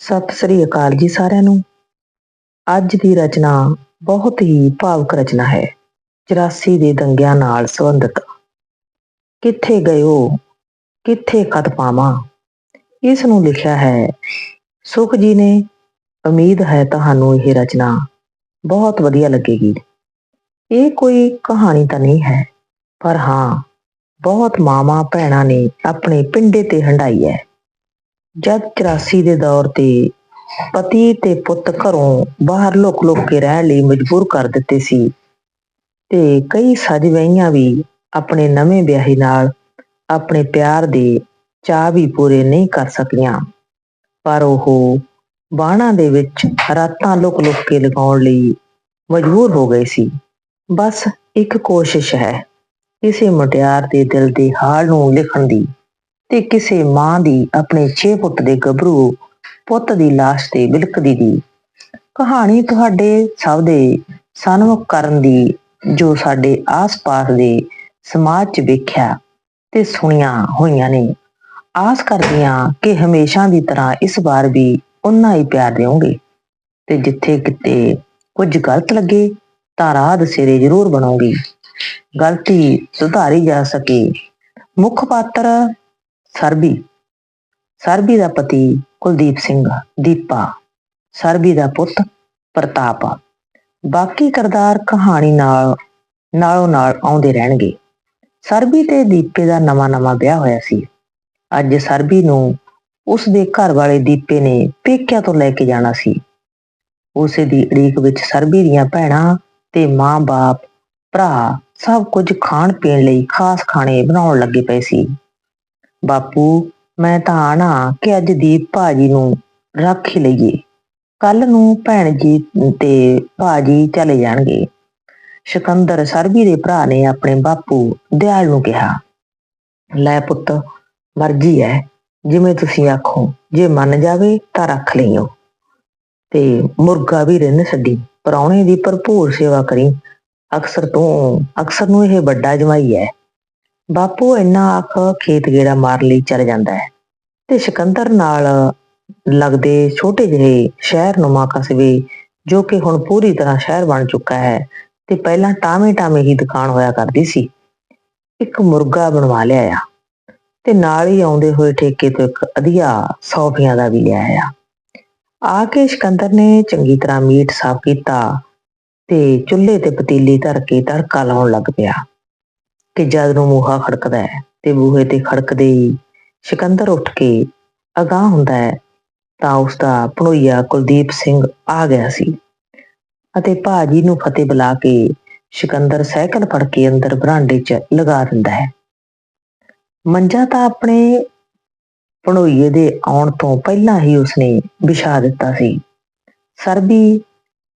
ਸਤਿ ਸ੍ਰੀ ਅਕਾਲ ਜੀ ਸਾਰਿਆਂ ਨੂੰ। ਅੱਜ ਦੀ ਰਚਨਾ ਬਹੁਤ ਹੀ ਭਾਵੁਕ ਰਚਨਾ ਹੈ। 84 ਦੇ ਦੰਗਿਆਂ ਨਾਲ ਸੰਬੰਧਿਤ। ਕਿੱਥੇ ਗਇਓ ਕਿੱਥੇ ਖਤ ਪਾਵਾਂ? ਇਸ ਨੂੰ ਲਿਖਿਆ ਹੈ, ਸੁਖ ਜੀ ਨੇ, ਉਮੀਦ ਹੈ ਤੁਹਾਨੂੰ ਇਹ ਰਚਨਾ ਬਹੁਤ ਵਧੀਆ ਲੱਗੇਗੀ। ਇਹ ਕੋਈ ਕਹਾਣੀ ਤਾਂ ਨਹੀਂ ਹੈ, ਪਰ ਹਾਂ, ਬਹੁਤ ਮਾਵਾਂ ਭੈਣਾਂ ਨੇ ਆਪਣੇ ਪਿੰਡੇ ਤੇ ਹੰਡਾਈ ਹੈ। ਜਦ 84 ਦੇ ਦੌਰ ਤੇ ਪਤੀ ਤੇ ਪੁੱਤ ਘਰੋਂ ਬਾਹਰ ਲੁਕ-ਲੁਕ ਕੇ ਰਹਿਣ ਲਈ ਮਜਬੂਰ ਕਰ ਦਿੱਤੇ ਸੀ ਤੇ ਕਈ ਸੱਜ ਵਹੀਆਂ ਵੀ ਆਪਣੇ ਨਵੇਂ ਵਿਆਹੇ ਨਾਲ ਆਪਣੇ ਪਿਆਰ ਦੇ ਚਾਹ ਵੀ ਪੂਰੇ ਨਹੀਂ ਕਰ ਸਕੀਆਂ। ਪਰ ਉਹ ਬਾਣਾ ਦੇ ਵਿੱਚ ਰਾਤਾਂ ਲੁਕ-ਲੁਕ ਕੇ ਲਗਾਉਣ ਲਈ ਮਜਬੂਰ ਹੋ ਗਏ ਸੀ। ਬਸ ਇੱਕ ਕੋਸ਼ਿਸ਼ ਹੈ, ਕਿਸੇ ਮੁਟਿਆਰ ਦੇ ਦਿਲ ਦੇ ਹਾਲ ਨੂੰ ਲਿਖਣ ਦੀ। ਤੇ ਕਿਸੇ ਮਾਂ ਦੀ ਆਪਣੇ 6 ਫੁੱਟ ਦੇ ਗੱਭਰੂ ਪੁੱਤ ਦੀ ਲਾਸ਼ ਤੇ ਬਿਲਕਦੀ ਦੀ ਕਹਾਣੀ ਤੁਹਾਡੇ ਸਭ ਦੇ ਸਨਮੁਖ ਕਰਨ ਦੀ ਜੋ ਸਾਡੇ ਆਸ-ਪਾਸ ਦੇ ਸਮਾਜ 'ਚ ਵੇਖਿਆ ਤੇ ਸੁਣੀਆਂ ਹੋਈਆਂ ਨੇ। ਆਸ ਕਰਦੀਆਂ ਕਿ ਹਮੇਸ਼ਾ ਦੀ ਤਰ੍ਹਾਂ ਇਸ ਵਾਰ ਵੀ ਉਨਾ ਹੀ ਪਿਆਰ ਦਿਓਗੇ। ਤੇ ਜਿੱਥੇ ਕਿਤੇ ਕੁਝ ਗਲਤ ਲੱਗੇ ਤਾਂ ਰਾਹ ਦਸੇਰੇ ਜ਼ਰੂਰ ਬਣੋਗੀ। ਗਲਤੀ ਸੁਧਾਰੀ ਜਾ ਸਕੇ। ਮੁੱਖ ਪਾਤਰ ਸਰਬੀ। ਸਰਬੀ ਦਾ ਪਤੀ ਕੁਲਦੀਪ ਸਿੰਘ ਦੀਪਾ। ਸਰਬੀ ਦਾ ਪੁੱਤ ਪ੍ਰਤਾਪ। ਬਾਕੀ ਕਰਦਾਰ ਕਹਾਣੀ ਨਾਲ, ਨਾਲੋਂ ਨਾਲ ਆਉਂਦੇ ਰਹਿਣਗੇ। ਸਰਬੀ ਤੇ ਦੀਪੇ ਦਾ ਨਵਾਂ-ਨਵਾਂ ਵਿਆਹ ਹੋਇਆ ਸੀ। ਅੱਜ ਸਰਬੀ ਨੂੰ ਉਸ ਦੇ ਘਰ ਵਾਲੇ ਦੀਪੇ ਨੇ ਪੇਕਿਆਂ ਤੋਂ ਲੈ ਕੇ ਜਾਣਾ ਸੀ। ਉਸੇ ਦੀ ਅੜੀਕ ਵਿੱਚ ਸਰਬੀ ਦੀਆਂ ਭੈਣਾਂ ਤੇ ਮਾਂ-ਬਾਪ, ਭਰਾ ਸਭ ਕੁਝ ਖਾਣ ਪੀਣ ਲਈ ਖਾਸ ਖਾਣੇ ਬਣਾਉਣ ਲੱਗੇ ਪਏ ਸੀ। ਬਾਪੂ, ਮੈਂ ਤਾਂ ਆਣਾ ਕਿ ਅੱਜ ਦੀਪ ਭਾਜੀ ਨੂੰ ਰੱਖ ਹੀ ਲਈਏ। ਕੱਲ ਨੂੰ ਭੈਣ ਜੀ ਤੇ ਭਾਜੀ ਚਲੇ ਜਾਣਗੇ। ਸਿਕੰਦਰ ਸਰਬੀ ਦੇ ਭਰਾ ਨੇ ਆਪਣੇ ਬਾਪੂ ਦਿਆਲ ਨੂੰ ਕਿਹਾ, ਲੈ ਪੁੱਤ, ਮਰਜ਼ੀ ਹੈ ਜਿਵੇਂ ਤੁਸੀਂ ਆਖੋ, ਜੇ ਮੰਨ ਜਾਵੇ ਤਾਂ ਰੱਖ ਲਈਓ ਤੇ ਮੁਰਗਾ ਵੀ ਰਿੰਨ ਛੱਡੀ। ਪਰੌਣੇ ਦੀ ਭਰਪੂਰ ਸੇਵਾ ਕਰੀ। ਅਕਸਰ ਤੋਂ, ਅਕਸਰ ਨੂੰ ਇਹ ਵੱਡਾ ਜਮਾਈ ਹੈ ਬਾਪੂ ਇੰਨਾ ਆਖ ਖੇਤ ਗੇੜਾ ਮਾਰ ਲਈ ਚਲ ਜਾਂਦਾ ਹੈ। ਤੇ ਸਿਕੰਦਰ ਨਾਲ ਲੱਗਦੇ ਛੋਟੇ ਜਿਹੇ ਸ਼ਹਿਰ ਨੁਮਾ ਕਸਬੇ, ਜੋ ਕਿ ਹੁਣ ਪੂਰੀ ਤਰ੍ਹਾਂ ਸ਼ਹਿਰ ਬਣ ਚੁੱਕਾ ਹੈ, ਤੇ ਪਹਿਲਾਂ ਟਾਵੇਂ ਟਾਵੇਂ ਹੀ ਦੁਕਾਨ ਹੋਇਆ ਕਰਦੀ ਸੀ। ਇੱਕ ਮੁਰਗਾ ਬਣਵਾ ਲਿਆ ਆ, ਤੇ ਨਾਲ ਹੀ ਆਉਂਦੇ ਹੋਏ ਠੇਕੇ ਤੋਂ ਇੱਕ ਅਧਿਆ ਸੌਫੀਆਂ ਦਾ ਵੀ ਲਿਆ ਆ। ਆ ਕੇ ਸਿਕੰਦਰ ਨੇ ਚੰਗੀ ਤਰ੍ਹਾਂ ਮੀਟ ਸਾਫ਼ ਕੀਤਾ ਤੇ ਚੁੱਲ੍ਹੇ ਤੇ ਪਤੀਲੀ ਧਰ ਕੇ ਤੜਕਾ ਲਾਉਣ ਲੱਗ ਪਿਆ। ਕਿ ਜਦ ਨੂੰ ਮੂਹਾ ਖੜਕਦਾ ਹੈ ਤੇ ਬੂਹੇ ਤੇ ਖੜਕਦੇ ਹੀ ਸਿਕੰਦਰ ਉੱਠ ਕੇ ਅਗਾਹ ਹੁੰਦਾ ਹੈ, ਤਾਂ ਉਸ ਦਾ ਭਣੋਈਆ ਕੁਲਦੀਪ ਸਿੰਘ ਆ ਗਿਆ ਸੀ। ਅਤੇ ਭਾਜੀ ਨੂੰ ਫਤਿਹ ਬੁਲਾ ਕੇ ਸਿਕੰਦਰ ਸਾਈਕਲ ਫੜ ਕੇ ਅੰਦਰ ਬਰਾਂਡੇ 'ਚ ਲਗਾ ਦਿੰਦਾ ਹੈ। ਮੰਜਾ ਤਾਂ ਆਪਣੇ ਭਣੋਈਏ ਦੇ ਆਉਣ ਤੋਂ ਪਹਿਲਾਂ ਹੀ ਉਸਨੇ ਵਿਛਾ ਦਿੱਤਾ ਸੀ। ਸਰਬੀ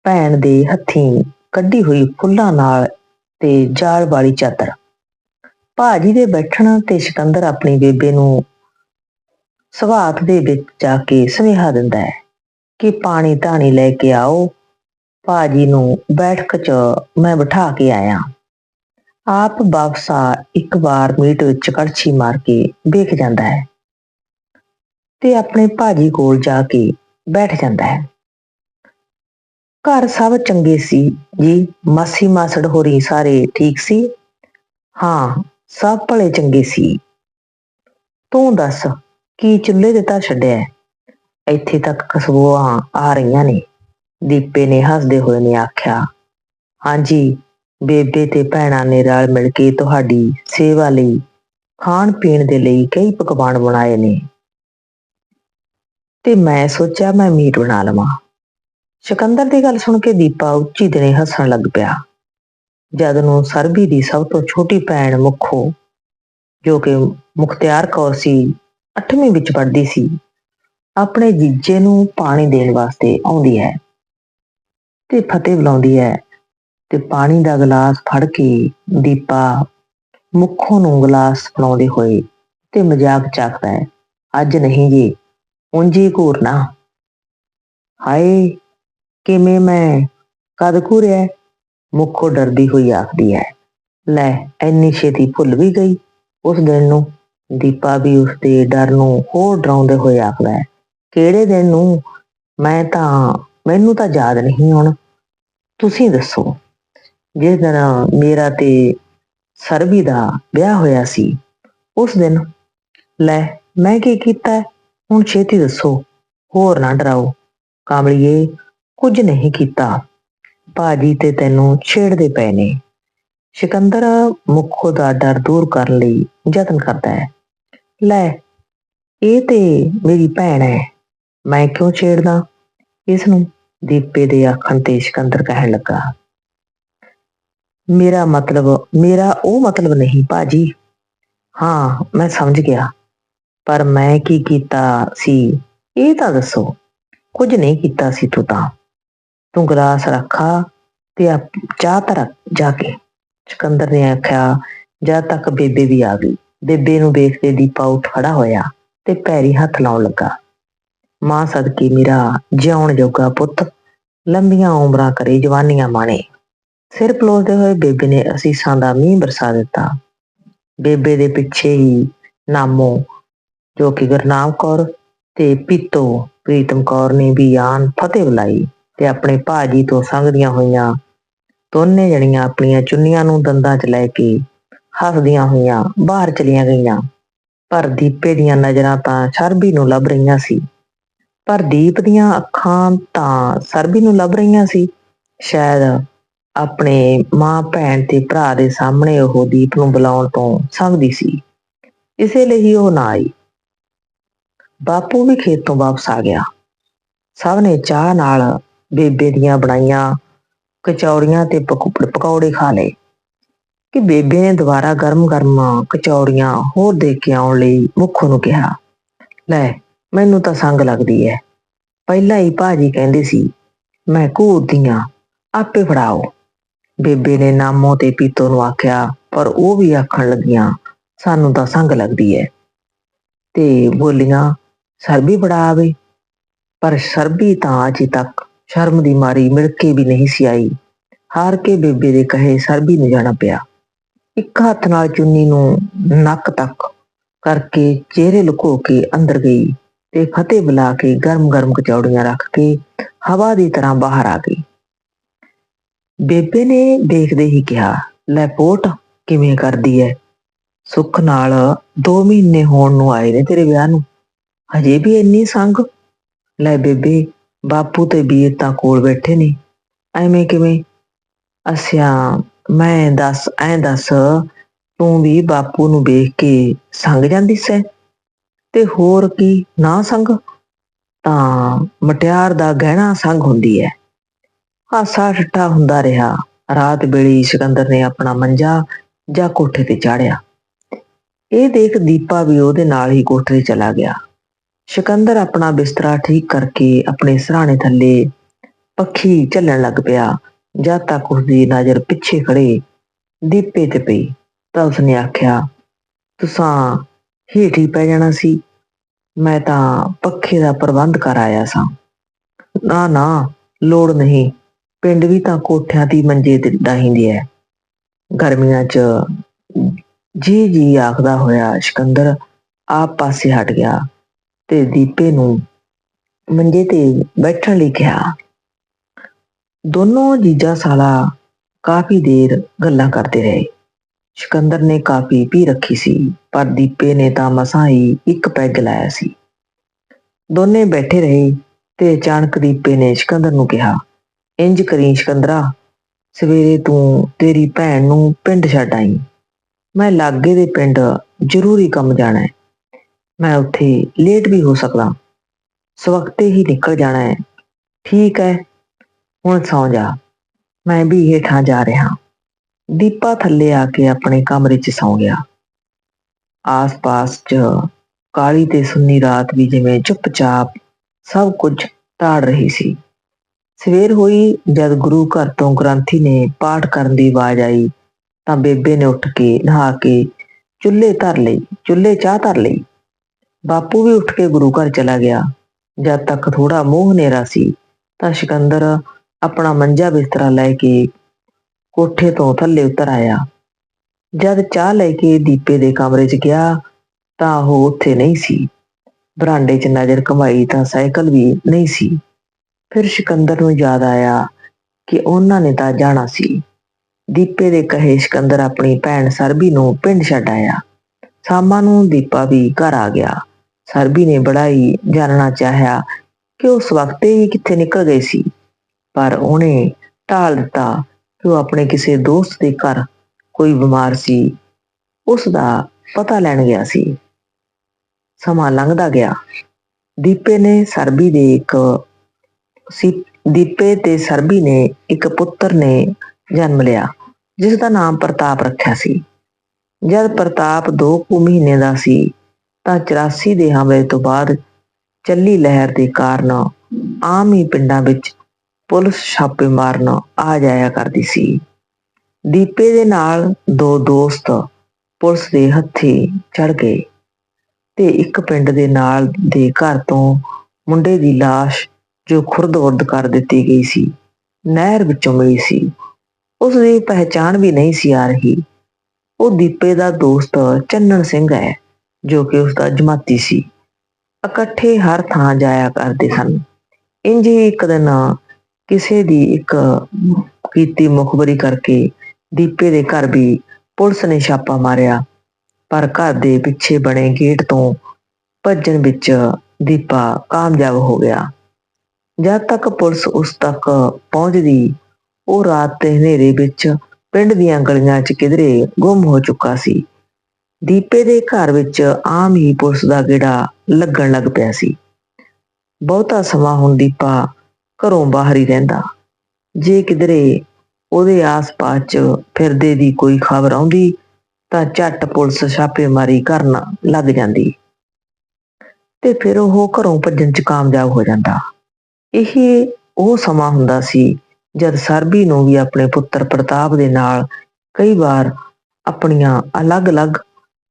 ਭੈਣ ਦੇ ਹੱਥੀਂ ਕੱਢੀ ਹੋਈ ਫੁੱਲਾਂ ਨਾਲ ਤੇ ਜਾਲ ਵਾਲੀ ਚਾਦਰ ਭਾਜੀ ਦੇ ਬੈਠਣ ਤੇ ਸਿਕੰਦਰ ਆਪਣੀ ਬੇਬੇ ਨੂੰ ਸਵਾਤ ਦੇ ਵਿੱਚ ਜਾ ਕੇ ਸੁਨੇਹਾ ਦਿੰਦਾ ਹੈ ਕਿ ਪਾਣੀ ਧਾਣੀ ਲੈ ਕੇ ਆਓ। ਭਾਜੀ ਨੂੰ ਬੈਠਕ 'ਚ ਮੈਂ ਬਿਠਾ ਕੇ ਆਇਆ। ਆਪ ਵਾਪਸਾ ਇੱਕ ਵਾਰ ਮੀਟ ਵਿੱਚ ਕੜਛੀ ਮਾਰ ਕੇ ਵੇਖ ਜਾਂਦਾ ਹੈ ਤੇ ਆਪਣੇ ਭਾਜੀ ਕੋਲ ਜਾ ਕੇ ਬੈਠ ਜਾਂਦਾ ਹੈ। ਘਰ ਸਭ ਚੰਗੇ ਸੀ ਜੀ? ਮਾਸੀ ਮਾਸੜ ਹੋਰੀ ਸਾਰੇ ਠੀਕ ਸੀ? ਹਾਂ ਸਭ ਭਲੇ ਚੰਗੇ ਸੀ। ਤੂੰ ਦੱਸ, ਕੀ ਚੁੱਲ੍ਹੇ ਦੇ ਤਾਂ ਛੱਡਿਆ ਇੱਥੇ ਤੱਕ ਖਸਬੂਆਂ ਆ ਰਹੀਆਂ ਨੇ। ਦੀਪੇ ਨੇ ਹੱਸਦੇ ਹੋਏ ਨੇ ਆਖਿਆ, ਹਾਂਜੀ, ਬੇਬੇ ਤੇ ਭੈਣਾਂ ਨੇ ਰਲ ਮਿਲ ਕੇ ਤੁਹਾਡੀ ਸੇਵਾ ਲਈ ਖਾਣ ਪੀਣ ਦੇ ਲਈ ਕਈ ਪਕਵਾਨ ਬਣਾਏ ਨੇ। ਤੇ ਮੈਂ ਸੋਚਿਆ ਮੈਂ ਮੀਟ ਬਣਾ ਲਵਾਂ। ਸਿਕੰਦਰ ਦੀ ਗੱਲ ਸੁਣ ਕੇ ਦੀਪਾ ਉੱਚੀ ਦਿਨੇ ਹੱਸਣ ਲੱਗ ਪਿਆ। ਜਦ ਨੂੰ ਸਰਬੀ ਦੀ ਸਭ ਤੋਂ ਛੋਟੀ ਭੈਣ ਮੁਖੋ, ਜੋ ਕਿ ਮੁਖਤਿਆਰ ਕੌਰ ਸੀ 8ਵੀਂ ਵਿੱਚ ਪੜ੍ਹਦੀ ਸੀ, ਆਪਣੇ ਜੀਜੇ ਨੂੰ ਪਾਣੀ ਦੇਣ ਵਾਸਤੇ ਆਉਂਦੀ ਹੈ ਤੇ ਫਤਿਹ ਬੁਲਾਉਂਦੀ ਹੈ ਤੇ ਪਾਣੀ ਦਾ ਗਲਾਸ ਫੜ ਕੇ ਦੀਪਾ ਮੁੱਖੋਂ ਨੂੰ ਗਲਾਸ ਫੜਾਉਂਦੇ ਹੋਏ ਤੇ ਮਜ਼ਾਕ ਚੱਕਦਾ ਹੈ, ਅੱਜ ਨਹੀਂ ਜੀ, ਉਂਝੀ ਘੂਰਨਾ। ਹਾਏ, ਕਿਵੇਂ ਮੈਂ ਕਦ ਘੂਰਿਆ? ਮੁੱਖੋਂ ਡਰਦੀ ਹੋਈ ਆਖਦੀ ਹੈ, ਲੈ ਐਨੀ ਛੇਤੀ ਭੁੱਲ ਵੀ ਗਈ। ਉਸ ਦਿਨ ਨੂੰ ਦੀਪਾ ਵੀ ਉਸ ਦੇ ਡਰ ਨੂੰ ਹੋਰ ਡਰਾਉਂਦੇ ਹੋਏ ਆਖਦਾ ਹੈ, ਕਿਹੜੇ ਦਿਨ ਨੂੰ? ਮੈਂ ਤਾਂ, ਮੈਨੂੰ ਤਾਂ ਯਾਦ ਨਹੀਂ ਹੁਣ। ਤੁਸੀਂ ਦੱਸੋ, ਜਿਸ ਦਿਨ ਮੇਰਾ ਤੇ ਸਰਬੀ ਦਾ ਵਿਆਹ ਹੋਇਆ ਸੀ, ਉਸ ਦਿਨ? ਲੈ ਮੈਂ ਕੀ ਕੀਤਾ? ਹੁਣ ਛੇਤੀ ਦੱਸੋ, ਹੋਰ ਨਾ ਡਰਾਓ। ਕਾਮਲੀਏ ਕੁਝ ਨਹੀਂ ਕੀਤਾ। ਭਾਜੀ ਤੇ ਤੈਨੂੰ ਛੇੜਦੇ ਪਏ ਨੇ। ਸਿਕੰਦਰ ਮੁੱਖੋ ਦਾ ਡਰ ਦੂਰ ਕਰਨ ਲਈ ਯਤਨ ਕਰਦਾ ਹੈ। ਲੈ, ਇਹ ਤੇ ਮੇਰੀ ਭੈਣ ਹੈ। ਮੈਂ ਕਿਉਂ ਛੇੜਦਾ? ਇਸ ਨੂੰ ਦੀਪੇ ਦੇ ਆਖਣ ਤੇ ਸਿਕੰਦਰ ਕਹਿਣ ਲੱਗਾ। ਮੇਰਾ ਮਤਲਬ, ਮੇਰਾ ਉਹ ਮਤਲਬ ਨਹੀਂ ਭਾਜੀ। ਹਾਂ, ਮੈਂ ਸਮਝ ਗਿਆ। ਪਰ ਮੈਂ ਕੀ ਕੀਤਾ ਸੀ, ਇਹ ਤਾਂ ਦੱਸੋ। ਕੁਝ ਨਹੀਂ ਕੀਤਾ ਸੀ ਤੂੰ ਤਾਂ। ਤੂੰ ਗਲਾਸ ਰੱਖਾ ਤੇ ਆ ਚਾਹ ਤਾਂ ਜਾ ਕੇ। ਸਿਕੰਦਰ ਨੇ ਆਖਿਆ, ਜਦ ਤੱਕ ਬੇਬੇ ਵੀ ਆ ਗਈ, ਬੇਬੇ ਨੂੰ ਵੇਖਦੇ ਦੀਪਾ ਉੱਠ ਖੜਾ ਹੋਇਆ ਤੇ ਪੈਰੀ ਹੱਥ ਲਾਉਣ ਲੱਗਾ। ਮਾਂ ਸਦਕੇ ਮੇਰਾ ਜਿਉਣ ਜੋਗਾ ਪੁੱਤ, ਲੰਬੀਆਂ ਉਮਰਾਂ ਕਰੇ ਜਵਾਨੀਆਂ ਮਾਣੇ। ਸਿਰ ਪਲੋਸਦੇ ਹੋਏ ਬੇਬੇ ਨੇ ਅਸੀਸਾਂ ਦਾ ਮੀਂਹ ਬਰਸਾ ਦਿੱਤਾ। ਬੇਬੇ ਦੇ ਪਿੱਛੇ ਹੀ ਨਾਮੋ ਜੋ ਕਿ ਗੁਰਨਾਮ ਕੌਰ ਤੇ ਪੀਤੋ ਪ੍ਰੀਤਮ ਕੌਰ ਨੇ ਵੀ ਆਨ ਫਤਿਹ ਬੁਲਾਈ। ਤੇ ਆਪਣੇ ਭਾਜੀ ਤੋਂ ਸੰਗਦੀਆਂ ਹੋਈਆਂ। ਦੋਨੇ ਜਣੀਆਂ ਆਪਣੀਆਂ ਚੁੰਨੀਆਂ ਨੂੰ ਦੰਦਾਂ 'ਚ ਲੈ ਕੇ ਹੱਸਦੀਆਂ ਹੋਈਆਂ ਬਾਹਰ ਚਲੀਆਂ ਗਈਆਂ। ਪਰ ਦੀਪੇ ਦੀਆਂ ਨਜ਼ਰਾਂ ਤਾਂ ਸਰਬੀ ਨੂੰ ਲੱਭ ਰਹੀਆਂ ਸੀ। ਪਰ ਦੀਪ ਦੀਆਂ ਅੱਖਾਂ ਤਾਂ ਸਰਬੀ ਨੂੰ ਲੱਭ ਰਹੀਆਂ ਸੀ। ਸ਼ਾਇਦ ਆਪਣੇ ਮਾਂ ਭੈਣ ਤੇ ਭਰਾ ਦੇ ਸਾਹਮਣੇ ਉਹ ਦੀਪ ਨੂੰ ਬੁਲਾਉਣ ਤੋਂ ਸੰਗਦੀ ਸੀ। ਇਸੇ ਲਈ ਹੀ ਉਹ ਨਾ ਆਈ। ਬਾਪੂ ਵੀ ਖੇਤ ਤੋਂ ਵਾਪਸ ਆ ਗਿਆ। ਸਭ ਨੇ ਚਾਹ ਨਾਲ ਬੇਬੇ ਦੀਆਂ ਬਣਾਈਆਂ ਕਚੌੜੀਆਂ ਤੇ ਪਕੌੜੇ ਪਕੌੜੇ ਖਾ ਲਏ। ਕਿ ਬੇਬੇ ਨੇ ਦੁਬਾਰਾ ਗਰਮ-ਗਰਮ ਕਚੌੜੀਆਂ ਹੋਰ ਦੇ ਕੇ ਆਉਣ ਲਈ ਮੁੱਖੋ ਨੂੰ ਕਿਹਾ, ਲੈ, ਮੈਨੂੰ ਤਾਂ ਸੰਗ ਲੱਗਦੀ ਐ। ਪਹਿਲਾਂ ਹੀ ਭਾਜੀ ਕਹਿੰਦੇ ਸੀ, ਮੈਂ ਘੂਰਦੀਆਂ ਆਪੇ ਫੜਾਓ। ਬੇਬੇ ਨੇ ਨਾਮੋ ਤੇ ਪੀਤੋ ਨੂੰ ਆਖਿਆ, ਪਰ ਉਹ ਵੀ ਆਖਣ ਲੱਗੀਆਂ, ਸਾਨੂੰ ਤਾਂ ਸੰਗ ਲੱਗਦੀ ਐ। ਤੇ ਬੋਲੀਆਂ, ਸਰਬੀ ਫੜਾਵੇ ਪਰ ਸਰਬੀ ਤਾਂ ਅਜੇ ਤੱਕ ਸ਼ਰਮ ਦੀ ਮਾਰੀ ਮਿਲ ਕੇ ਵੀ ਨਹੀਂ ਸੀ ਆਈ। ਹਾਰ ਕੇ ਬੇਬੇ ਦੇ ਕਹੇ ਸਰਬੀ ਨੂੰ ਜਾਣਾ ਪਿਆ। ਇੱਕ ਹੱਥ ਨਾਲ ਚੁੰਨੀ ਨੂੰ ਨੱਕ ਤੱਕ ਕਰਕੇ ਚਿਹਰੇ ਲੁਕੋ ਕੇ ਅੰਦਰ ਗਈ ਤੇ ਫਤਿਹ ਬੁਲਾ ਕੇ ਗਰਮ-ਗਰਮ ਕਚੌੜੀਆਂ ਰੱਖ ਕੇ ਹਵਾ ਦੀ ਤਰ੍ਹਾਂ ਬਾਹਰ ਆ ਗਈ। ਬੇਬੇ ਨੇ ਦੇਖਦੇ ਹੀ ਕਿਹਾ, ਲੈ ਪੋਟ, ਕਿਵੇਂ ਕਰਦੀ ਐ? ਸੁੱਖ ਨਾਲ 2 ਮਹੀਨੇ ਹੋਣ ਨੂੰ ਆਏ ਨੇ ਤੇਰੇ ਵਿਆਹ ਨੂੰ। ਹਜੇ ਵੀ ਇੰਨੀ ਸੰਗ? ਲੈ ਬੇਬੇ ਬਾਪੂ ਤੇ ਵੀਰ ਤਾਂ ਕੋਲ ਬੈਠੇ ਨੇ। ਐਵੇਂ ਕਿਵੇਂ? ਅਸਿਆ ਮੈਂ ਦੱਸ, ਐਂ ਦੱਸ, ਤੂੰ ਵੀ ਬਾਪੂ ਨੂੰ ਵੇਖ ਕੇ ਸੰਗ ਜਾਂਦੀ ਸੈ? ਤੇ ਹੋਰ ਕੀ, ਨਾ ਸੰਗ? ਤਾਂ ਮਟਿਆਰ ਦਾ ਗਹਿਣਾ ਸੰਗ ਹੁੰਦੀ ਹੈ ਹਾਸਾ ਠੱਠਾ ਹੁੰਦਾ ਰਿਹਾ। ਰਾਤ ਵੇਲੇ ਸਿਕੰਦਰ ਨੇ ਆਪਣਾ ਮੰਜਾ ਜਾਂ ਕੋਠੇ ਤੇ ਚਾੜਿਆ। ਇਹ ਦੇਖ ਦੀਪਾ ਵੀ ਉਹਦੇ ਨਾਲ ਹੀ ਕੋਠੇ ਤੇ ਚਲਾ ਗਿਆ। ਸਿਕੰਦਰ ਆਪਣਾ ਬਿਸਤਰਾ ਠੀਕ ਕਰਕੇ ਆਪਣੇ ਸਰਾਣੇ ਥੱਲੇ ਪੱਖੀ ਝੱਲਣ ਲੱਗ ਪਿਆ। ਜਦ ਤੱਕ ਉਸਦੀ ਨਜ਼ਰ ਪਿੱਛੇ ਖੜੇ ਦੀਪੇ ਤੇ ਪਈ, ਤਾਂ ਉਸਨੇ ਆਖਿਆ, ਤੁਸਾਂ ਹੇਠੀ ਪੈ ਜਾਣਾ ਸੀ। ਮੈਂ ਤਾਂ ਪੱਖੇ ਦਾ ਪ੍ਰਬੰਧ ਕਰ ਆਇਆ ਸਾਂ। ਨਾ ਨਾ, ਲੋੜ ਨਹੀਂ। ਪਿੰਡ ਵੀ ਤਾਂ ਕੋਠਿਆਂ ਦੀ ਮੰਜੇ ਤੇ ਡਾਹੀਂਦੇ ਐ ਗਰਮੀਆਂ 'ਚ ਜੀ ਜੀ ਆਖਦਾ ਹੋਇਆ ਸਿਕੰਦਰ ਆਪ ਪਾਸੇ ਹਟ ਗਿਆ। ਤੇ ਦੀਪੇ ਨੂੰ ਮੰਜੇ ਤੇ ਬੈਠਣ ਲਈ ਕਿਹਾ। ਦੋਨੋਂ ਜੀਜਾ ਸਾਲਾ ਕਾਫੀ ਦੇਰ ਗੱਲਾਂ ਕਰਦੇ ਰਹੇ। ਸਿਕੰਦਰ ਨੇ ਕਾਫੀ ਪੀ ਰੱਖੀ ਸੀ, ਪਰ ਦੀਪੇ ਨੇ ਤਾਂ ਮਸਾਂ ਹੀ ਇੱਕ ਪੈਗ ਲਾਇਆ ਸੀ। ਦੋਨੇ ਬੈਠੇ ਰਹੇ ਤੇ ਅਚਾਨਕ ਦੀਪੇ ਨੇ ਸਿਕੰਦਰ ਨੂੰ ਕਿਹਾ, ਇੰਜ ਕਰੀ ਸਿਕੰਦਰਾ, ਸਵੇਰੇ ਤੂੰ ਤੇਰੀ ਭੈਣ ਨੂੰ ਪਿੰਡ ਛੱਡ ਆਈ। ਮੈਂ ਲਾਗੇ ਦੇ ਪਿੰਡ ਜ਼ਰੂਰੀ ਕੰਮ ਜਾਣਾ ਹੈ। ਮੈਂ ਉੱਥੇ ਲੇਟ ਵੀ ਹੋ ਸਕਦਾ। ਸਵਖਤੇ ਹੀ ਨਿਕਲ ਜਾਣਾ ਹੈ। ਠੀਕ ਹੈ, ਹੁਣ ਸੌਂ ਜਾ। ਮੈਂ ਵੀ ਹੇਠਾਂ ਜਾ ਰਿਹਾ। ਦੀਪਾ ਥੱਲੇ ਆ ਕੇ ਆਪਣੇ ਕਮਰੇ 'ਚ ਸੌਂ ਗਿਆ। ਆਸ-ਪਾਸ 'ਚ ਕਾਲੀ ਤੇ ਸੁੰਨੀ ਰਾਤ ਵੀ ਜਿਵੇਂ ਚੁੱਪਚਾਪ ਸਭ ਕੁਝ ਤਾੜ ਰਹੀ ਸੀ। ਸਵੇਰ ਹੋਈ ਜਦ ਗੁਰੂ ਘਰ ਤੋਂ ਗ੍ਰੰਥੀ ਨੇ ਪਾਠ ਕਰਨ ਦੀ ਆਵਾਜ਼ ਆਈ ਤਾਂ ਬੇਬੇ ਨੇ ਉੱਠ ਕੇ ਨਹਾ ਕੇ ਚੁੱਲ੍ਹੇ ਧਰ ਲਈ ਚੁੱਲ੍ਹੇ ਚਾਹ ਧਰ ਲਈ ਬਾਪੂ ਵੀ ਉੱਠ ਕੇ ਗੁਰੂ ਘਰ ਚਲਾ ਗਿਆ। ਜਦ ਤੱਕ ਥੋੜਾ ਮੂੰਹ ਹਨੇਰਾ ਸੀ, ਤਾਂ ਸਿਕੰਦਰ ਆਪਣਾ ਮੰਜਾ ਬਿਸਤਰਾ ਲੈ ਕੇ ਕੋਠੇ ਤੋਂ ਥੱਲੇ ਉਤਰ ਆਇਆ। ਜਦ ਚਾਹ ਲੈ ਕੇ ਦੀਪੇ ਦੇ ਕਮਰੇ 'ਚ ਗਿਆ, ਤਾਂ ਉਹ ਉੱਥੇ ਨਹੀਂ ਸੀ। ਬਰਾਂਡੇ 'ਚ ਨਜ਼ਰ ਘਮਾਈ ਤਾਂ ਸਾਈਕਲ ਵੀ ਨਹੀਂ ਸੀ। ਫਿਰ ਸਿਕੰਦਰ ਨੂੰ ਯਾਦ ਆਇਆ ਕਿ ਉਹਨਾਂ ਨੇ ਤਾਂ ਜਾਣਾ ਸੀ। ਦੀਪੇ ਦੇ ਕਹੇ ਸਿਕੰਦਰ ਆਪਣੀ ਭੈਣ ਸਰਬੀ ਨੂੰ ਪਿੰਡ ਛੱਡ ਆਇਆ। ਸ਼ਾਮਾਂ ਨੂੰ ਦੀਪਾ ਵੀ ਘਰ ਆ ਗਿਆ। ਸਰਬੀ ਨੇ ਬੜਾ ਹੀ ਜਾਣਨਾ ਚਾਹਿਆ ਕਿ ਉਸ ਵਕਤ ਹੀ ਕਿੱਥੇ ਨਿਕਲ ਗਏ ਸੀ। ਪਰ ਉਹਨੇ ਟਾਲ ਦਿੱਤਾ ਕਿ ਉਹ ਆਪਣੇ ਕਿਸੇ ਦੋਸਤ ਦੇ ਘਰ ਕੋਈ ਬਿਮਾਰ ਸੀ। ਉਸ ਦਾ ਪਤਾ ਲੈਣ ਗਿਆ ਸੀ। ਸਮਾਂ ਲੰਘਦਾ ਗਿਆ। ਦੀਪੇ ਨੇ ਸਰਬੀ ਦੇ ਇੱਕ ਸੀ, ਦੀਪੇ ਤੇ ਸਰਬੀ ਨੇ ਇੱਕ ਪੁੱਤਰ ਨੇ ਜਨਮ ਲਿਆ ਜਿਸ ਦਾ ਨਾਮ ਪ੍ਰਤਾਪ ਰੱਖਿਆ ਸੀ। ਜਦ ਪ੍ਰਤਾਪ 2 ਕੁ ਮਹੀਨੇ ਦਾ ਸੀ ਤਾਂ 84 ਦੇ ਹਮਲੇ ਤੋਂ ਬਾਅਦ ਚੱਲੀ ਲਹਿਰ ਦੇ ਕਾਰਨ ਆਮ ਹੀ ਪਿੰਡਾਂ ਵਿੱਚ ਪੁਲਿਸ ਛਾਪੇ ਮਾਰਨ ਆ ਜਾਇਆ ਕਰਦੀ ਸੀ। ਦੀਪੇ ਦੇ ਨਾਲ ਦੋ ਦੋਸਤ ਪੁਲਿਸ ਦੇ ਹੱਥੀ ਚੜ ਗਏ ਤੇ ਇੱਕ ਪਿੰਡ ਦੇ ਨਾਲ ਦੇ ਘਰ ਤੋਂ ਮੁੰਡੇ ਦੀ ਲਾਸ਼ ਜੋ ਖੁਰਦ-ਬੁਰਦ ਕਰ ਦਿੱਤੀ ਗਈ ਸੀ, ਨਹਿਰ ਵਿੱਚੋਂ ਮਿਲੀ ਸੀ। ਉਸ ਦੀ ਪਹਿਚਾਣ ਵੀ ਨਹੀਂ ਸੀ ਆ ਰਹੀ। ਉਹ ਦੀਪੇ ਦਾ ਦੋਸਤ ਚੰਨਣ ਸਿੰਘ ਹੈ। ਜੋ ਕਿ ਉਸ ਦਾ ਜਮਾਤੀ ਸੀ। ਇਕੱਠੇ ਹਰ ਥਾਂ ਜਾਇਆ ਕਰਦੇ ਸਨ। ਇੰਜ ਹੀ ਇੱਕ ਦਿਨ ਕਿਸੇ ਦੀ ਇੱਕ ਕੀਤੀ ਮੁਖਬਰੀ ਕਰਕੇ ਦੀਪੇ ਦੇ ਘਰ ਵੀ ਪੁਲਿਸ ਨੇ ਛਾਪਾ ਮਾਰਿਆ। ਪਰ ਘਰ ਦੇ ਪਿੱਛੇ ਬਣੇ ਗੇਟ ਤੋਂ ਭੱਜਣ ਵਿੱਚ ਦੀਪਾ ਕਾਮਯਾਬ ਹੋ ਗਿਆ। ਜਦ ਤੱਕ ਪੁਲਿਸ ਉਸ ਤੱਕ ਪਹੁੰਚਦੀ, ਉਹ ਰਾਤ ਦੇ ਹਨੇਰੇ ਵਿੱਚ ਪਿੰਡ ਦੀਆਂ ਗਲੀਆਂ 'ਚ ਕਿਧਰੇ ਗੁੰਮ ਹੋ ਚੁੱਕਾ ਸੀ। ਦੀਪੇ ਦੇ ਘਰ ਵਿੱਚ ਆਮ ਹੀ ਪੁਲਿਸ ਦਾ ਗੇੜਾ ਲੱਗਣ ਲੱਗ ਪਿਆ ਸੀ। ਬਹੁਤਾ ਸਮਾਂ ਹੁਣ ਦੀਪਾ ਘਰੋਂ ਬਾਹਰ ਹੀ ਰਹਿੰਦਾ। ਜੇ ਕਿਧਰੇ ਉਹਦੇ ਆਸ-ਪਾਸ 'ਚ ਫਿਰਦੇ ਦੀ ਕੋਈ ਖਬਰ ਆਉਂਦੀ, ਤਾਂ ਝੱਟ ਪੁਲਿਸ ਛਾਪੇਮਾਰੀ ਕਰਨ ਲੱਗ ਜਾਂਦੀ। ਤੇ ਫਿਰ ਉਹ ਘਰੋਂ ਭੱਜਣ 'ਚ ਕਾਮਯਾਬ ਹੋ ਜਾਂਦਾ। ਇਹ ਉਹ ਸਮਾਂ ਹੁੰਦਾ ਸੀ ਜਦ ਸਰਬੀ ਨੂੰ ਵੀ ਆਪਣੇ ਪੁੱਤਰ ਪ੍ਰਤਾਪ ਦੇ ਨਾਲ ਕਈ ਵਾਰ ਆਪਣੀਆਂ ਅਲੱਗ-ਅਲੱਗ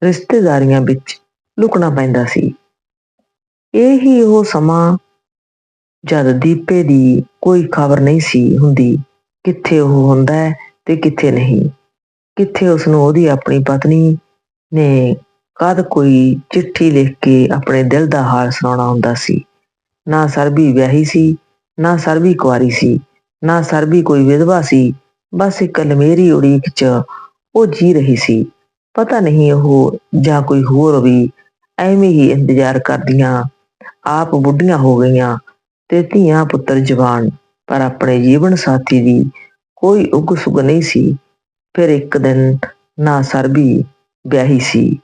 ਰਿਸ਼ਤੇਦਾਰੀਆਂ ਵਿੱਚ ਲੁਕਣਾ ਪੈਂਦਾ ਸੀ। ਇਹ ਹੀ ਉਹ ਸਮਾਂ ਜਦ ਦੀਪੇ ਦੀ ਕੋਈ ਖਬਰ ਨਹੀਂ ਸੀ ਹੁੰਦੀ ਕਿੱਥੇ ਉਹ ਹੁੰਦਾ ਹੈ ਤੇ ਕਿੱਥੇ ਨਹੀਂ। ਕਿੱਥੇ ਉਸ ਨੂੰ ਉਹਦੀ ਆਪਣੀ ਪਤਨੀ ਨੇ ਕਦ ਕੋਈ ਚਿੱਠੀ ਲਿਖ ਕੇ ਆਪਣੇ ਦਿਲ ਦਾ ਹਾਲ ਸੁਣਾਉਣਾ ਹੁੰਦਾ ਸੀ। ਨਾ ਸਰਬੀ ਵਿਆਹੀ ਸੀ, ਨਾ ਸਰਬੀ ਕੁਆਰੀ ਸੀ, ਨਾ ਸਰਬੀ ਕੋਈ ਵਿਧਵਾ ਸੀ, ਬਸ ਇੱਕ ਲਮੇਰੀ ਉਡੀਕ 'ਚ ਉਹ ਜੀ ਰਹੀ ਸੀ। ਪਤਾ ਨਹੀਂ ਉਹ ਜਾਂ ਕੋਈ ਹੋਰ ਵੀ ਐਵੇਂ ਹੀ ਇੰਤਜ਼ਾਰ ਕਰਦੀਆਂ। ਆਪ ਬੁੱਢੀਆਂ ਹੋ ਗਈਆਂ ਤੇ ਧੀਆਂ ਪੁੱਤਰ ਜਵਾਨ, ਪਰ ਆਪਣੇ ਜੀਵਨ ਸਾਥੀ ਦੀ ਕੋਈ ਉਗ ਸੁਗ ਨਹੀਂ ਸੀ। ਫਿਰ ਇੱਕ ਦਿਨ ਨਾ ਸਰਬੀ ਵਿਆਹੀ ਸੀ,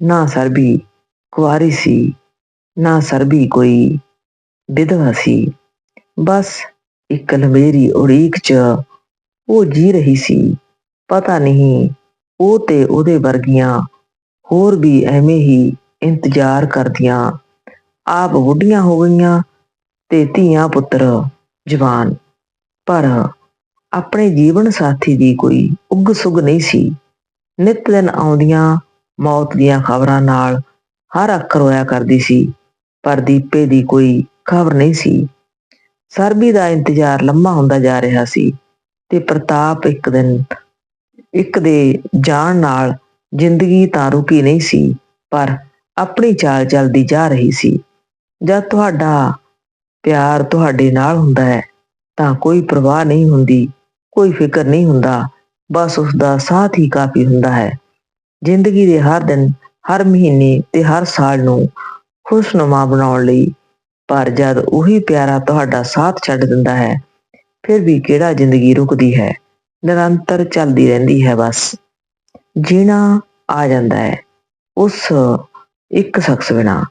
ਨਾ ਸਰਬੀ ਕੁਆਰੀ ਸੀ, ਨਾ ਸਰਬੀ ਕੋਈ ਵਿਧਵਾ ਸੀ। ਬਸ ਇੱਕ ਲੰਬੇਰੀ ਉਡੀਕ 'ਚ ਉਹ ਜੀ ਰਹੀ ਸੀ। ਪਤਾ ਨਹੀਂ ਉਹ ਤੇ ਉਹਦੇ ਵਰਗੀਆਂ ਹੋਰ ਵੀ ਐਵੇਂ ਹੀ ਇੰਤਜ਼ਾਰ ਕਰਦੀਆਂ। ਆਪ ਬੁੱਢੀਆਂ ਹੋ ਗਈਆਂ ਤੇ ਧੀਆਂ ਪੁੱਤਰ ਜਵਾਨ। ਪਰ ਆਪਣੇ ਜੀਵਨ ਸਾਥੀ ਦੀ ਕੋਈ ਉੱਗ ਸੁਗ ਨਹੀਂ ਸੀ। ਨਿਤ ਦਿਨ ਆਉਂਦੀਆਂ ਮੌਤ ਦੀਆਂ ਖਬਰਾਂ ਨਾਲ ਹਰ ਅੱਖ ਰੋਇਆ ਕਰਦੀ ਸੀ, ਪਰ ਦੀਪੇ ਦੀ ਕੋਈ ਖਬਰ ਨਹੀਂ ਸੀ। ਸਰਬੀ ਦਾ ਇੰਤਜ਼ਾਰ ਲੰਮਾ ਹੁੰਦਾ ਜਾ ਰਿਹਾ ਸੀ ਤੇ ਪ੍ਰਤਾਪ ਇੱਕ ਦਿਨ ਇੱਕ ਦੇ ਜਾਣ ਨਾਲ ਜ਼ਿੰਦਗੀ ਤਾਂ ਰੁਕੀ ਨਹੀਂ ਸੀ, ਪਰ ਆਪਣੀ ਚਾਲ ਚੱਲਦੀ ਜਾ ਰਹੀ ਸੀ। ਜਦ ਤੁਹਾਡਾ ਪਿਆਰ ਤੁਹਾਡੇ ਨਾਲ ਹੁੰਦਾ ਹੈ, ਤਾਂ ਕੋਈ ਪਰਵਾਹ ਨਹੀਂ ਹੁੰਦੀ, ਕੋਈ ਫਿਕਰ ਨਹੀਂ ਹੁੰਦਾ, ਬਸ ਉਸ ਦਾ ਸਾਥ ਹੀ ਕਾਫੀ ਹੁੰਦਾ ਹੈ। ਜ਼ਿੰਦਗੀ ਦੇ ਹਰ ਦਿਨ, ਹਰ ਮਹੀਨੇ ਤੇ ਹਰ ਸਾਲ ਨੂੰ ਖੁਸ਼ਨੁਮਾ ਬਣਾਉਣ ਲਈ, ਪਰ ਜਦ ਉਹੀ ਪਿਆਰਾ ਤੁਹਾਡਾ ਸਾਥ ਛੱਡ ਦਿੰਦਾ ਹੈ, ਫਿਰ ਵੀ ਕਿਹੜਾ ਜ਼ਿੰਦਗੀ ਰੁਕਦੀ ਹੈ? ਨਿਰੰਤਰ ਚੱਲਦੀ ਰਹਿੰਦੀ ਹੈ ਬਸ। ਜੀਣਾ ਆ ਜਾਂਦਾ ਹੈ। ਉਸ ਇੱਕ ਸ਼ਖਸ ਬਿਨਾ।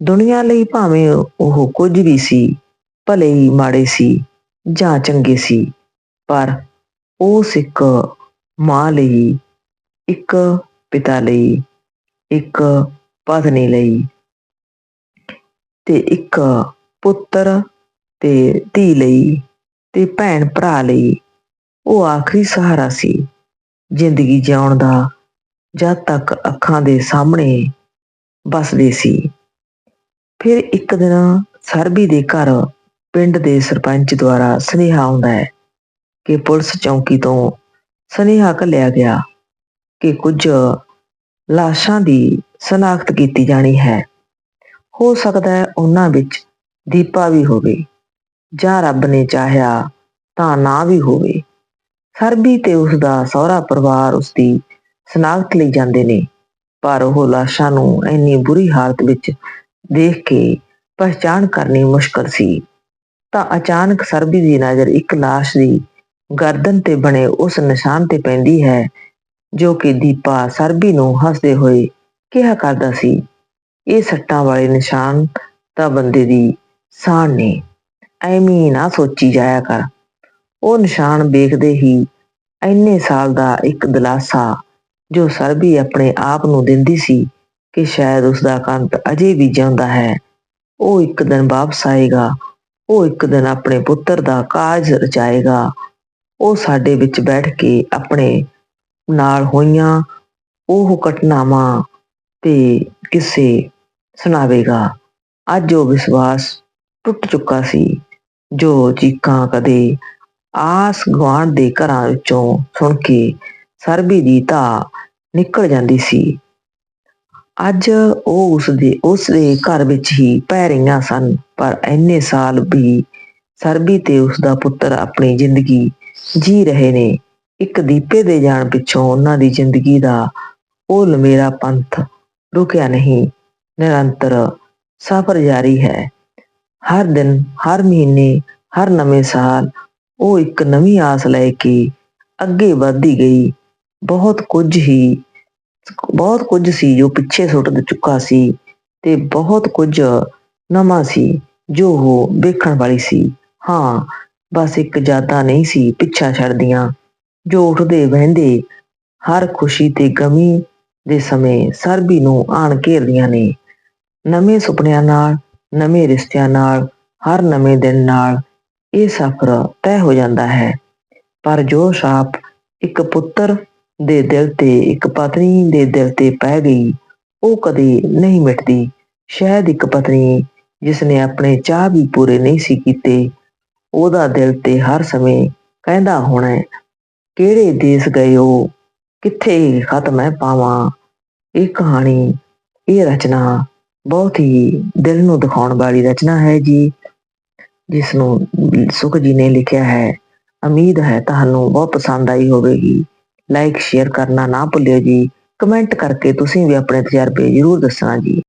ਦੁਨੀਆ ਲਈ ਭਾਵੇਂ ਉਹ ਕੁਝ ਵੀ ਸੀ, ਭਲੇ ਹੀ ਮਾੜੇ ਸੀ ਜਾਂ ਚੰਗੇ ਸੀ, ਪਰ ਉਸ ਇੱਕ ਮਾਂ ਲਈ, ਇੱਕ ਪਿਤਾ ਲਈ, ਇੱਕ ਪਤਨੀ ਲਈ ਤੇ ਇੱਕ ਪੁੱਤਰ ਤੇ ਧੀ ਲਈ ਤੇ ਭੈਣ ਭਰਾ ਲਈ ਉਹ ਆਖਰੀ ਸਹਾਰਾ ਸੀ। ਜ਼ਿੰਦਗੀ ਜਿਉਣ ਦਾ ਜਦ ਤੱਕ ਅੱਖਾਂ ਦੇ ਸਾਹਮਣੇ ਬਸਦੇ ਸੀ। ਫਿਰ ਇੱਕ ਦਿਨ ਸਰਬੀ ਦੇ ਘਰ ਪਿੰਡ ਦੇ ਸਰਪੰਚ ਦੁਆਰਾ ਸੁਨੇਹਾ ਆਉਂਦਾ ਹੈ ਕਿ ਪੁਲਿਸ ਚੌਂਕੀ ਤੋਂ ਸੁਨੇਹਾ ਘੱਲਿਆ ਗਿਆ ਕਿ ਕੁਝ ਲਾਸ਼ਾਂ ਦੀ ਸਨਾਖਤ ਕੀਤੀ ਜਾਣੀ ਹੈ। ਹੋ ਸਕਦਾ ਹੈ ਉਹਨਾਂ ਵਿੱਚ ਦੀਪਾ ਵੀ ਹੋਵੇ ਜਾਂ ਰੱਬ ਨੇ ਚਾਹਿਆ ਤਾਂ ਨਾ ਵੀ ਹੋਵੇ। ਸਰਬੀ ਤੇ ਉਸ ਦਾ ਸਹੁਰਾ ਪਰਿਵਾਰ ਉਸ ਦੀ ਸਨਾਖਤ ਲਈ ਜਾਂਦੇ ਨੇ। ਪਰ ਉਹ ਲਾਸ਼ਾਂ ਨੂੰ ਇੰਨੀ ਬੁਰੀ ਹਾਲਤ ਵਿੱਚ ਦੇਖ ਕੇ ਪਛਾਣ ਕਰਨੀ ਮੁਸ਼ਕਲ ਸੀ। ਤਾਂ ਅਚਾਨਕ ਸਰਬੀ ਦੀ ਨਜ਼ਰ ਇੱਕ ਲਾਸ਼ ਦੀ ਗਰਦਨ ਤੇ ਬਣੇ ਉਸ ਨਿਸ਼ਾਨ ਤੇ ਪੈਂਦੀ ਹੈ, ਜੋ ਕਿ ਦੀਪਾ ਸਰਬੀ ਨੂੰ ਹੱਸਦੇ ਹੋਏ ਕਿਹਾ ਕਰਦਾ ਸੀ। ਇਹ ਸੱਟਾਂ ਵਾਲੇ ਨਿਸ਼ਾਨ ਤਾਂ ਬੰਦੇ ਦੀ ਸਾਹ ਨੇ। ਐਵੇਂ ਨਾ ਸੋਚੀ ਜਾਇਆ ਕਰ। ਉਹ ਨਿਸ਼ਾਨ ਵੇਖਦੇ ਹੀ ਇੰਨੇ ਸਾਲ ਦਾ ਇੱਕ ਦਿਲਾਸਾ ਜੋ ਸਰਬੀ ਆਪਣੇ ਆਪ ਨੂੰ ਦਿੰਦੀ ਸੀ ਕਿ ਸ਼ਾਇਦ ਉਸ ਦਾ ਕੰਤ ਅਜੇ ਵੀ ਜਿਉਂਦਾ ਹੈ। ਉਹ ਇੱਕ ਦਿਨ ਵਾਪਸ ਆਏਗਾ, ਉਹ ਇੱਕ ਦਿਨ ਆਪਣੇ ਪੁੱਤਰ ਦਾ ਕਾਜ ਰਚਾਏਗਾ। ਉਹ ਸਾਡੇ ਵਿੱਚ ਬੈਠ ਕੇ ਆਪਣੇ ਨਾਲ ਹੋਈਆਂ ਉਹ ਘਟਨਾਵਾਂ ਤੇ ਕਿਸੇ ਸੁਣਾਵੇਗਾ। ਅੱਜ ਉਹ ਵਿਸ਼ਵਾਸ ਟੁੱਟ ਚੁੱਕਾ ਸੀ, ਜੋ ਚੀਕਾਂ ਕਦੇ ਆਸ ਗਵਾਂਢ ਦੇ ਘਰਾਂ ਵਿੱਚੋਂ ਸੁਣ ਕੇ ਸਰਬੀ ਦੀ ਧਾ ਨਿਕਲ ਜਾਂਦੀ ਸੀ। ਅੱਜ ਉਹ ਉਸ ਦੇ ਉਸ ਦੇ ਘਰ ਵਿੱਚ ਹੀ ਪੈ ਰਹੀਆਂ ਸਨ, ਪਰ ਇੰਨੇ ਸਾਲ ਵੀ ਸਰਬੀ ਤੇ ਉਸ ਦਾ ਪੁੱਤਰ ਆਪਣੀ ਜ਼ਿੰਦਗੀ ਜੀ ਰਹੇ ਨੇ। ਇੱਕ ਦੀਪੇ ਦੇ ਜਾਣ ਪਿੱਛੋਂ ਉਹਨਾਂ ਦੀ ਜ਼ਿੰਦਗੀ ਦਾ ਉਹ ਲੰਮੇਰਾ ਪੰਥ ਰੁਕਿਆ ਨਹੀਂ। ਨਿਰੰਤਰ ਸਫ਼ਰ ਜਾਰੀ ਹੈ। ਹਰ ਦਿਨ, ਹਰ ਮਹੀਨੇ, ਹਰ ਨਵੇਂ ਸਾਲ ਉਹ ਇੱਕ ਨਵੀਂ ਆਸ ਲੈ ਕੇ ਅੱਗੇ ਵਧਦੀ ਗਈ। ਬਹੁਤ ਕੁਝ ਹੀ, ਬਹੁਤ ਕੁਝ ਸੀ ਜੋ ਪਿੱਛੇ ਸੁੱਟ ਚੁੱਕਾ ਸੀ ਤੇ ਬਹੁਤ ਕੁਝ ਨਵਾਂ ਸੀ ਜੋ ਉਹ ਵੇਖਣ ਵਾਲੀ ਸੀ। ਹਾਂ, ਬਸ ਇੱਕ ਯਾਦਾਂ ਨਹੀਂ ਸੀ ਪਿੱਛਾ ਛੱਡਦੀਆਂ, ਜੋ ਉੱਠਦੇ ਵਹਿੰਦੇ ਹਰ ਖੁਸ਼ੀ ਤੇ ਗਮੀ ਦੇ ਸਮੇਂ ਸਰਬੀ ਨੂੰ ਆਣ ਘੇਰਦੀਆਂ ਨੇ। ਨਵੇਂ ਸੁਪਨਿਆਂ ਨਾਲ, ਨਵੇਂ ਰਿਸ਼ਤਿਆਂ ਨਾਲ, ਹਰ ਨਵੇਂ ਦਿਨ ਨਾਲ ਇਹ ਸਫ਼ਰ ਤੈਅ ਹੋ ਜਾਂਦਾ ਹੈ। ਪਰ ਜੋ ਛਾਪ ਇੱਕ ਪੁੱਤਰ ਦੇ ਦਿਲ ਤੇ, ਇੱਕ ਪਤਨੀ ਦੇ ਦਿਲ ਤੇ ਪੈ ਗਈ, ਉਹ ਕਦੇ ਨਹੀਂ ਮਿਟਦੀ। ਸ਼ਾਇਦ ਇੱਕ ਪਤਨੀ ਜਿਸ ਨੇ ਆਪਣੇ ਚਾਹ ਵੀ ਪੂਰੇ ਨਹੀਂ ਸੀ ਕੀਤੇ, ਉਹਦਾ ਦਿਲ ਤੇ ਹਰ ਸਮੇਂ ਕਹਿੰਦਾ ਹੋਣਾ ਕਿਹੜੇ ਦੇਸ਼ ਗਏ ਹੋ? ਕਿੱਥੇ ਖਤਮ ਹੈ ਪਾਵਾਂ? ਇਹ ਕਹਾਣੀ, ਇਹ ਰਚਨਾ ਬਹੁਤ ਹੀ ਦਿਲ ਨੂੰ ਦਿਖਾਉਣ ਵਾਲੀ ਰਚਨਾ ਹੈ ਜੀ। ਜਿਸ ਨੂੰ ਸੁਖ ਜੀ ਨੇ ਲਿਖਿਆ ਹੈ, ਉਮੀਦ ਹੈ ਤੁਹਾਨੂੰ ਬਹੁਤ ਪਸੰਦ ਆਈ ਹੋਵੇਗੀ। ਲਾਈਕ ਸ਼ੇਅਰ ਕਰਨਾ ਨਾ ਭੁੱਲਿਓ ਜੀ। ਕਮੈਂਟ ਕਰਕੇ ਤੁਸੀਂ ਵੀ ਆਪਣੇ ਤਜਰਬੇ ਜ਼ਰੂਰ ਦੱਸਣਾ ਜੀ।